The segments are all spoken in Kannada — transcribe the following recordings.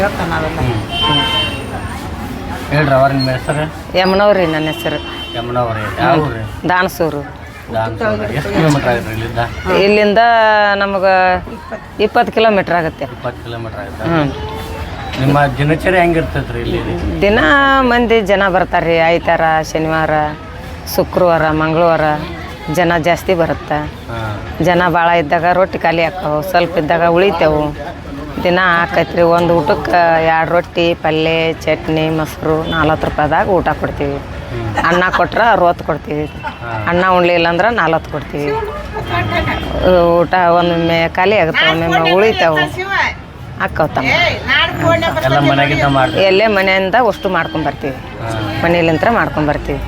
ಹೇಳ್ತಾನೆ ನಾವೆಲ್ಲ ಹೇಳ್ರಿ ಅವ್ರ ನಿಮ್ಮ ಹೆಸರು? ಯಮನವ್ರಿ ನನ್ನ ಹೆಸರು. ಯಮುನವ್ರಿ. ಯಾವ ಊರಿ ದಾನಸೂರು. ಎಷ್ಟು ಕಿಲೋಮೀಟರ್ ಆಗುತ್ತೆ ಇಲ್ಲಿಂದ? ಇಲ್ಲಿಂದ ನಮಗೆ ಇಪ್ಪತ್ತು ಕಿಲೋಮೀಟ್ರ್ ಆಗುತ್ತೆ. ಇಪ್ಪತ್ತು ಕಿಲೋಮೀಟರ್ ಆಗುತ್ತೆ. ಹ್ಞೂ ನಿಮ್ಮ ದಿನಚರಿ ಹೆಂಗಿರ್ತೈತ್ರಿ ಇಲ್ಲಿ? ದಿನ ಮಂದಿ ಜನ ಬರ್ತಾರೆ ರೀ ಆಯ್ತಾರ ಶನಿವಾರ ಶುಕ್ರವಾರ ಮಂಗಳವಾರ ಜನ ಜಾಸ್ತಿ ಬರುತ್ತೆ. ಹಾಂ. ಜನ ಭಾಳ ಇದ್ದಾಗ ರೊಟ್ಟಿ ಖಾಲಿ ಹಾಕವು ಸ್ವಲ್ಪ ಇದ್ದಾಗ ಉಳಿತೇವು. ದಿನ ಹಾಕೈತ್ರಿ ಒಂದು ಊಟಕ್ಕೆ ಎರಡು ರೊಟ್ಟಿ ಪಲ್ಯ ಚಟ್ನಿ ಮೊಸರು ನಲ್ವತ್ತು ರೂಪಾಯಿದಾಗ ಊಟ ಕೊಡ್ತೀವಿ. ಅನ್ನ ಕೊಟ್ರೆ ಅರವತ್ತು ಕೊಡ್ತೀವಿ. ಅನ್ನ ಉಣ್ಲಿಲ್ಲ ಅಂದ್ರೆ ನಾಲ್ವತ್ತು ಕೊಡ್ತೀವಿ. ಊಟ ಒಮ್ಮೊಮ್ಮೆ ಖಾಲಿ ಆಗುತ್ತೆ ಒಮ್ಮೆ ಉಳಿತಾವು. ಹಾಕವತ್ತಮ್ಮ ಎಲ್ಲ ಮನೆಯಿಂದ ಅಷ್ಟು ಮಾಡ್ಕೊಂಬರ್ತೀವಿ ಮನೇಲಿಂತ್ರ ಮಾಡ್ಕೊಂಬರ್ತೀವಿ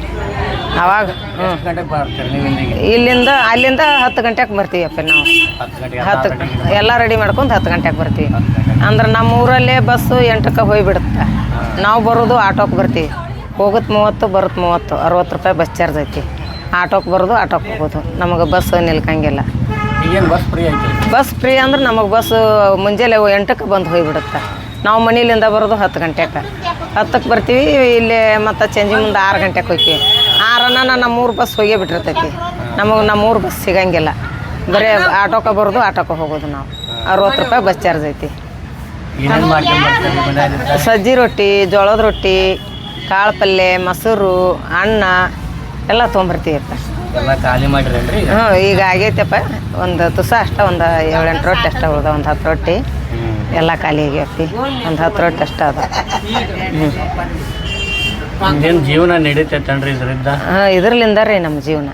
ಅವಾಗ ಹ್ಞೂ ಎಷ್ಟು ಗಂಟೆಗೆ ಬರ್ತೀರಿ ನೀವು ಇಲ್ಲಿಗೆ? ಇಲ್ಲಿಂದ ಅಲ್ಲಿಂದ ಹತ್ತು ಗಂಟೆಗೆ ಬರ್ತೀವಿ ಅಪ್ಪ ನಾವು. ಹತ್ತು ಗಂಟೆಗೆ ಹತ್ತು ಎಲ್ಲ ರೆಡಿ ಮಾಡ್ಕೊಂಡು ಹತ್ತು ಗಂಟೆಗೆ ಬರ್ತೀವಿ. ಅಂದ್ರೆ ನಮ್ಮ ಊರಲ್ಲೇ ಬಸ್ಸು ಎಂಟಕ್ಕೆ ಹೋಗಿಬಿಡುತ್ತೆ. ನಾವು ಬರೋದು ಆಟೋಕ್ಕೆ ಬರ್ತೀವಿ. ಹೋಗುತ್ತೆ ಮೂವತ್ತು ಬರುತ್ತೆ ಮೂವತ್ತು. ಅರವತ್ತು ರೂಪಾಯಿ ಬಸ್ ಚಾರ್ಜ್ ಐತಿ. ಆಟೋಕ್ಕೆ ಬರೋದು ಆಟೋಕ್ಕೆ ಹೋಗೋದು. ನಮಗೆ ಬಸ್ ನಿಲ್ಕಂಗಿಲ್ಲ. ಬಸ್ ಫ್ರೀ ಬಸ್ ಫ್ರೀ ಅಂದ್ರೆ ನಮಗೆ ಬಸ್ ಮುಂಜಾನೆ ಎಂಟಕ್ಕೆ ಬಂದು ಹೋಗಿಬಿಡುತ್ತೆ. ನಾವು ಮನೆಯಿಂದ ಬರೋದು ಹತ್ತು ಗಂಟೆಗೆ. ಹತ್ತಕ್ಕೆ ಬರ್ತೀವಿ ಇಲ್ಲಿ ಮತ್ತು ಚಂಜಿ ಮುಂದೆ ಆರು ಗಂಟೆಗೆ ಹೋಗ್ತೀವಿ. ಆರನ್ನ ನಮ್ಮ ಮೂರು ಬಸ್ ಹೋಗೇ ಬಿಟ್ಟಿರ್ತೈತಿ. ನಮಗೆ ನಮ್ಮ ಮೂರು ಬಸ್ ಸಿಗಂಗಿಲ್ಲ. ಬರೀ ಆಟೋಕ ಬರೋದು ಆಟೋಕ್ಕೆ ಹೋಗೋದು ನಾವು. ಅರವತ್ತು ರೂಪಾಯಿ ಬಸ್ ಚಾರ್ಜ್ ಐತಿ. ಸಜ್ಜಿ ರೊಟ್ಟಿ ಜೋಳದ ರೊಟ್ಟಿ ಕಾಳು ಪಲ್ಯ ಮೊಸರು ಅನ್ನ ಎಲ್ಲ ತೊಗೊಂಬರ್ತೀವಪ್ಪ ಹ್ಞೂ ಈಗ ಆಗೈತಪ್ಪ. ಒಂದು ತುಸ ಅಷ್ಟ ಒಂದು ಏಳೆಂಟು ರೊಟ್ಟಿ ಅಷ್ಟ ಉಳ್ದ ಒಂದು ಹತ್ತು ರೊಟ್ಟಿ. ಎಲ್ಲ ಖಾಲಿ ಆಗೈತಿ ಒಂದು ಹತ್ತು ರೊಟ್ಟಿ ಅಷ್ಟ ಅದ. ಹ್ಞೂ ಜೀವನ ನಡೀತೈತನ್ರಿ ಇದರಿಂದ? ಹಾಂ ಇದ್ರಲಿಂದ ರೀ ನಮ್ಮ ಜೀವನ.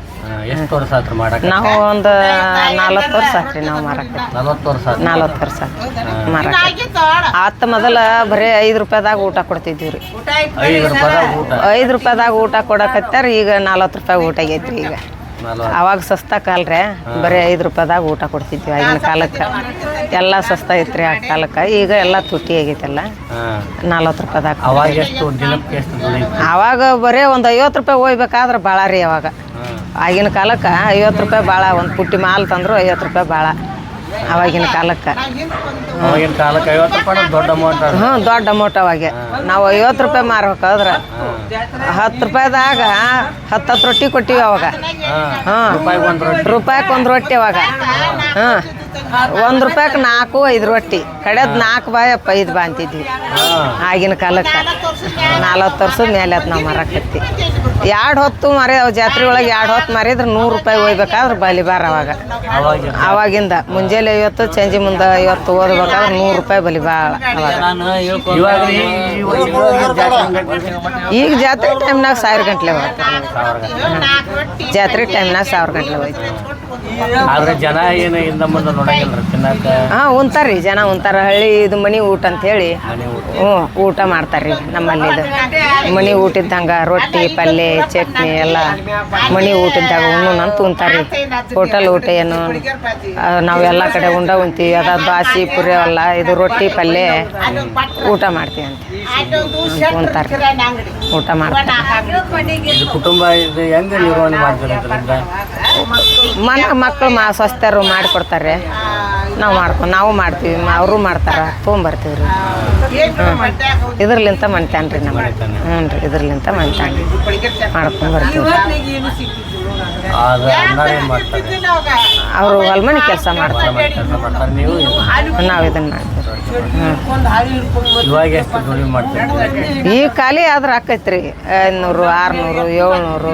ಎಷ್ಟು ವರ್ಷ ಆತ್ರಿ ಮಾಡಕ್ಕೆ ನಾವು ಒಂದು ನಾಲ್ವತ್ತು ವರ್ಷ ಆತ್ರಿ ನಾವು ಮಾರಕ್ಕೆ ನಲ್ವತ್ತು ವರ್ಷ ಆತು ನಾಲ್ವತ್ತು ವರ್ಷ ಮಾರಕ್ಕೆ ಆತ ಮೊದಲ ಬರೀ ಐದು ರೂಪಾಯಿದಾಗ ಊಟ ಕೊಡ್ತಿದ್ವಿ ರೀ. ಐದು ರೂಪಾಯಿದಾಗ ಊಟ? ಐದು ರೂಪಾಯಿದಾಗ ಊಟ ಕೊಡಕತ್ತಾರ ಈಗ ನಲ್ವತ್ತು ರೂಪಾಯಿ ಊಟ ಆಗೈತ್ರಿ ಈಗ. ಅವಾಗ ಸಸ್ತ ಕಾಲ್ರೆ ಬರೀ ಐದು ರೂಪಾಯಿದಾಗ ಊಟ ಕೊಡ್ತಿದ್ವಿ ಆಗಿನ ಕಾಲಕ್ಕೆ. ಎಲ್ಲ ಸಸ್ತ ರೀ ಆ ಕಾಲಕ್ಕೆ. ಈಗ ಎಲ್ಲ ತುಟ್ಟಿ ಆಗೈತೆಲ್ಲ? ನಲ್ವತ್ತು ರೂಪಾಯಿದಾಗ ಅವಾಗ ಆವಾಗ ಬರೀ ಒಂದು ಐವತ್ತು ರೂಪಾಯಿ ಹೋಗ್ಬೇಕಾದ್ರೆ ಭಾಳ ರೀ ಅವಾಗ. ಆಗಿನ ಕಾಲಕ್ಕೆ ಐವತ್ತು ರೂಪಾಯಿ ಭಾಳ ಒಂದು ಪುಟ್ಟಿ ಮಾಲ್ ತಂದ್ರು ಐವತ್ತು ರೂಪಾಯಿ ಭಾಳ ಅವಾಗಿನ ಕಾಲಕ್ಕೆ. ಹ್ಞೂ ದೊಡ್ಡ ಅಮೌಂಟ್ ಅವಾಗೆ. ನಾವು ಐವತ್ತು ರೂಪಾಯಿ ಮಾರ್ಬೇಕಾದ್ರೆ ಹತ್ತು ರೂಪಾಯಿದಾಗ ಹತ್ತು ಹತ್ತು ರೊಟ್ಟಿ ಕೊಟ್ಟಿವಿ ಅವಾಗ. ಹಾಂ ರೂಪಾಯಿಗೆ ಒಂದು ರೊಟ್ಟಿ ಅವಾಗ. ಹಾಂ. ಒಂದು ರೂಪಾಯಿಗೆ ನಾಲ್ಕು ಐದು ರೊಟ್ಟಿ. ಕಡೆದ್ ನಾಲ್ಕು ಬಾಯ್ ಅಪ್ಪ ಐದು ಬಾ ಅಂತಿದ್ವಿ. ಆಗಿನ ಕಾಲಕ್ಕೆ. ನಾಲ್ವತ್ತು ವರ್ಷದ ಮೇಲೆ ಅದು ನಾವು ಮಾರಕತ್ತಿ. ಎರಡು ಹೊತ್ತು ಮರಿ ಅವು ಜಾತ್ರೆ ಒಳಗೆ ಎರಡು ಹೊತ್ತು ಮರಿದ್ರೆ ನೂರು ರೂಪಾಯಿ ಒಯ್ಬೇಕಾದ್ರೆ ಬಲಿಬಾರ ಅವಾಗ ಅವಾಗ. ಅವಾಗಿಂದ. ಮುಂಜಾನೆ ಐವತ್ತು ಸಂಜೆ ಮುಂದೆ ಐವತ್ತು ಓದ್ಬೇಕಾದ್ರೆ ನೂರು ರೂಪಾಯಿ ಬಲಿ ಭಾಳ ಅವಾಗ. ಈಗ ಜಾತ್ರೆ ಟೈಮ್ನಾಗ ಸಾವಿರ ಗಂಟ್ಲೆ ಹೋಗ್ತಾರೆ. ಜಾತ್ರೆ ಟೈಮ್ನಾಗ ಸಾವಿರ ಗಂಟ್ಲೆ ಹೋಯ್ತು. ಆದ್ರೆ ಜನ ಏನು ಹಿಂದ ಮುಂದೆ ನೋಡಂಗಿಲ್ಲ ತಿನ್ನಕ. ಹಾಂ ಉಣ್ತಾರ್ರಿ ಜನ ಉಣ್ತಾರ. ಹಳ್ಳಿ ಇದು ಮನಿ ಊಟ ಅಂತ ಹೇಳಿ ಹ್ಞೂ ಊಟ ಮಾಡ್ತಾರ್ರಿ ನಮ್ಮಲ್ಲಿ ಇದು. ಮನಿ ಊಟಿದ್ದಂಗ ರೊಟ್ಟಿ ಪಲ್ಯ ಚಟ್ನಿ ಎಲ್ಲ ಮನಿ ಊಟದಾಗ ಉಣ್ಣು ಅಂತ ಉಣ್ತಾರ್ರಿ. ಹೋಟೆಲ್ ಊಟ ಏನು ನಾವು ಎಲ್ಲ ಕಡೆ ಉಂಡ ಉಣ್ತೀವಿ. ಅದ ಬಾಸಿ ಪುರಿ ಅಲ್ಲ ಇದು ರೊಟ್ಟಿ ಪಲ್ಯ ಊಟ ಮಾಡ್ತೀವಿ ಅಂತ. ಉಣ್ತಾರೆ ಊಟ ಮಾಡ್ತಾರೆ ಕುಟುಂಬ ಇದು ಹೆಂಗೆ ನಿರ್ವಹಣೆ ಮಾಡ್ತಾರೆ ಮನ ಮಕ್ಕಳು ಮಾ ಸ್ವಸ್ಥರು ಮಾಡಿಕೊಡ್ತಾರೆ. ನಾವು ಮಾಡ್ಕೊ ನಾವು ಮಾಡ್ತೀವಿ ಅವರು ಮಾಡ್ತಾರೆ. ತೊಗೊಂಬರ್ತೀವಿ ರೀ ಇದ್ರಲಿಂತ ಮಣ್ತಾನೆ ರೀ ನಮ್ಮ ಹ್ಞೂ ರೀ ಇದ್ರಲಿಂತ ಮಣ್ತಾನೆ ಮಾಡ್ಕೊಂಡು ಬರ್ತೀವಿ. ಅದು ಅನ್ನ ಏನು ಮಾಡ್ತಾರೆ. ಅವರು ಹೊಲ್ಮನೆ ಕೆಲಸ ಮಾಡ್ತಾರೆ. ನಾವು ಇದನ್ನು ಮಾಡ್ತೀವಿ ಹ್ಞೂ ಇವಾಗ ಎಷ್ಟು ದುಡಿಮೆ ಮಾಡ್ತಾರೆ? ಈಗ ಖಾಲಿ ಆದ್ರೆ ಆಕೈತ್ರಿ. ಐನೂರು ಆರ್ನೂರು ಏಳ್ನೂರು.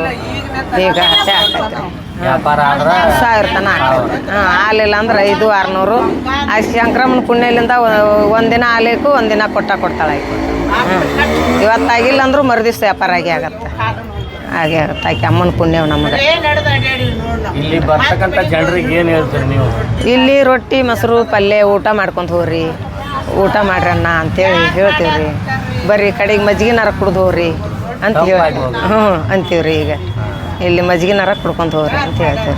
ಈಗ ಅಷ್ಟೇ ಆಕೈತ್ರಿ. ವ್ಯಾಪಾರ ಆದ್ರೆ ಸಾವಿರ ತನ. ಹಾಂ ಹಾಲಿಲ್ಲ ಅಂದ್ರೆ ಐದು ಆರುನೂರು. ಆ ಸಂಕ್ರಮಣ ಪುಣ್ಯಲಿಂದ ಒಂದಿನ ಆಲೇಕು ಒಂದಿನ ಕೊಟ್ಟ ಕೊಡ್ತಾಳೆ ಹ್ಞೂ ಇವತ್ತಾಗಿಲ್ಲ ಅಂದ್ರೂ ಮರುದಿವ್ಸ ವ್ಯಾಪಾರ ಆಗಿ ಆಗತ್ತೆ. ಹಾಗೆ ಆಗುತ್ತೆ. ಆಕೆ ಅಮ್ಮನ ಪುಣ್ಯ ನಮಗೆ. ಇಲ್ಲಿ ಬರ್ತಕ್ಕಂಥ ಜನರಿಗೆ ಏನು ಹೇಳ್ತೀರಿ ನೀವು? ಇಲ್ಲಿ ರೊಟ್ಟಿ ಮೊಸರು ಪಲ್ಯ ಊಟ ಮಾಡ್ಕೊಂತ ಹೋಗ್ರಿ. ಊಟ ಮಾಡ್ರಿ ಅಣ್ಣ ಅಂತೇಳಿ ಹೇಳ್ತೀವಿ ರೀ ಬರ್ರಿ ಕಡೆಗೆ ಮಜ್ಜಿಗೆನಾರ ಕುಡ್ದು ಹೋಗ್ರಿ ಅಂತ ಹೇಳಿ ಹ್ಞೂ ಅಂತೀವಿ ರೀ ಈಗ. ಇಲ್ಲಿ ಮಜ್ಜಿಗೆನಾರ ಕುಡ್ಕೊಂತ ಹೋಗ್ರಿ ಅಂತ ಹೇಳ್ತೀವಿ